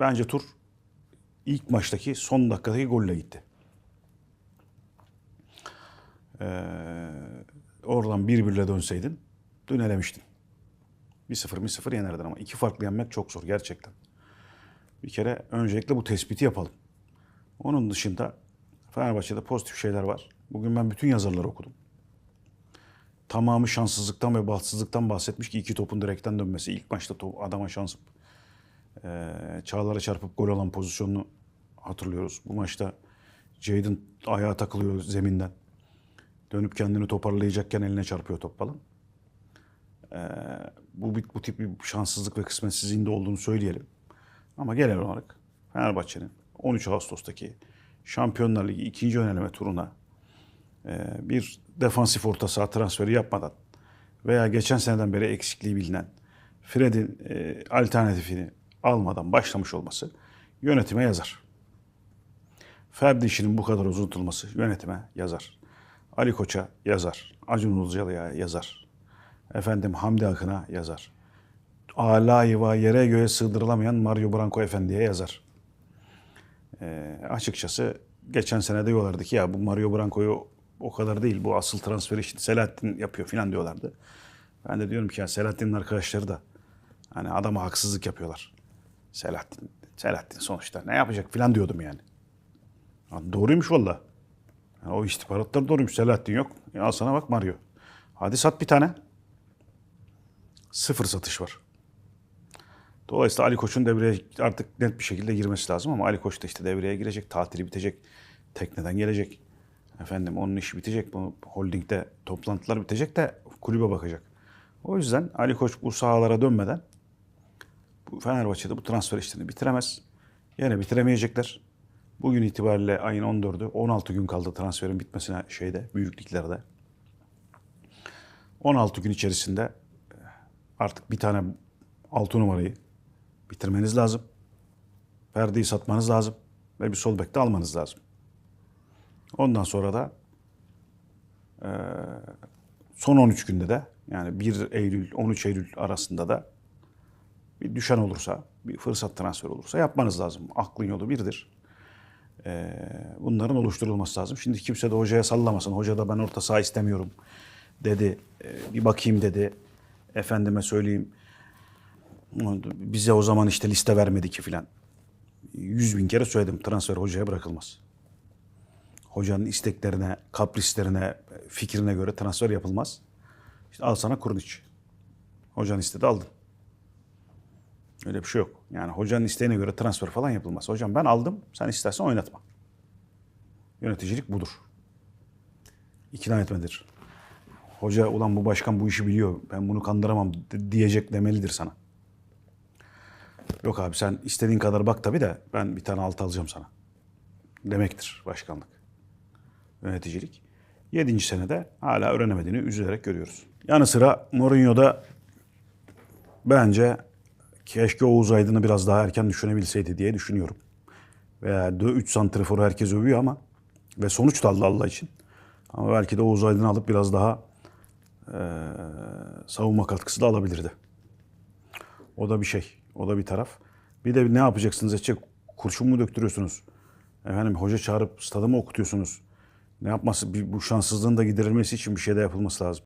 bence tur ilk maçtaki son dakikadaki golle gitti. Ee, oradan 1-1'le dönseydin dün elemiştin. 1-0 1-0 yenerdin ama iki farklı yenmek çok zor gerçekten. Bir kere öncelikle bu tespiti yapalım. Onun dışında Fenerbahçe'de pozitif şeyler var. Bugün ben bütün yazarları okudum. Tamamı şanssızlıktan ve bahtsızlıktan bahsetmiş ki iki topun direkten dönmesi. İlk maçta top, adama şans Çağlar'a çarpıp gol alan pozisyonunu hatırlıyoruz. Bu maçta Jadon ayağa takılıyor zeminden. Dönüp kendini toparlayacakken eline çarpıyor top falan. E, bu, bu tip bir şanssızlık ve kısmetsizliğin de olduğunu söyleyelim. Ama genel olarak Fenerbahçe'nin 13 Ağustos'taki Şampiyonlar Ligi ikinci öneleme turuna e, bir defansif orta saha transferi yapmadan veya geçen seneden beri eksikliği bilinen Fred'in e, alternatifini almadan başlamış olması yönetime yazar. Ferdi işinin bu kadar uzun tutulması yönetime yazar. Ali Koç'a yazar. Acun Ilıcalı'ya yazar. Efendim Hamdi Akın'a yazar. Ala yuva yere göğe sığdırılamayan Mario Branco Efendi'ye yazar. Ee, açıkçası geçen sene diyorlardı ki ya bu Mario Branco'yu o kadar değil bu asıl transferi işte Selahattin yapıyor falan diyorlardı. Ben de diyorum ki ya Selahattin'in arkadaşları da hani adama haksızlık yapıyorlar. Selahattin, Selahattin sonuçta ne yapacak falan diyordum yani. Ya doğruymuş valla. Yani o istihbaratlar doğruymuş. Selahattin yok. Ya al sana bak Mario. Hadi sat bir tane. Sıfır satış var. Dolayısıyla Ali Koç'un devreye artık net bir şekilde girmesi lazım ama Ali Koç da işte devreye girecek, tatili bitecek, tekneden gelecek. Efendim onun işi bitecek, bu holdingde toplantılar bitecek de kulübe bakacak. O yüzden Ali Koç bu sahalara dönmeden Fenerbahçe'de bu transfer işlerini bitiremez. Yine bitiremeyecekler. Bugün itibariyle ayın 14'ü 16 gün kaldı transferin bitmesine şeyde büyüklüklerde. 16 gün içerisinde artık bir tane 6 numarayı bitirmeniz lazım. Ferdi'yi satmanız lazım. Ve bir sol bek de almanız lazım. Ondan sonra da eee, son 13 günde de yani 1 Eylül 13 Eylül arasında da düşen olursa, bir fırsat transferi olursa yapmanız lazım. Aklın yolu birdir. Ee, bunların oluşturulması lazım. Şimdi kimse de hocaya sallamasın. Hoca da ben orta saha istemiyorum dedi. Ee, bir bakayım dedi. Efendime söyleyeyim. Bize o zaman işte liste vermedi ki filan. Yüz bin kere söyledim. Transfer hocaya bırakılmaz. Hocanın isteklerine, kaprislerine, fikrine göre transfer yapılmaz. İşte al sana Kurnic. Hocan istedi aldın. Öyle bir şey yok. Yani hocanın isteğine göre transfer falan yapılmaz. Hocam ben aldım, sen istersen oynatma. Yöneticilik budur. İkna etmedir. Hoca ulan bu başkan bu işi biliyor, ben bunu kandıramam di- diyecek demelidir sana. Yok abi sen istediğin kadar bak tabii de ben bir tane altı alacağım sana. Demektir başkanlık. Yöneticilik. Yedinci senede hala öğrenemediğini üzülerek görüyoruz. Yanı sıra Mourinho'da bence keşke Oğuz Aydın'ı biraz daha erken düşünebilseydi diye düşünüyorum. Veya 3 santriforu herkes övüyor ama ve sonuç da Allah Allah için. Ama belki de Oğuz Aydın'ı alıp biraz daha eee, savunma katkısı da alabilirdi. O da bir şey. O da bir taraf. Bir de ne yapacaksınız edecek? Kurşun mu döktürüyorsunuz? Efendim hoca çağırıp stadı mı okutuyorsunuz? Ne yapması? Bu şanssızlığın da giderilmesi için bir şey de yapılması lazım.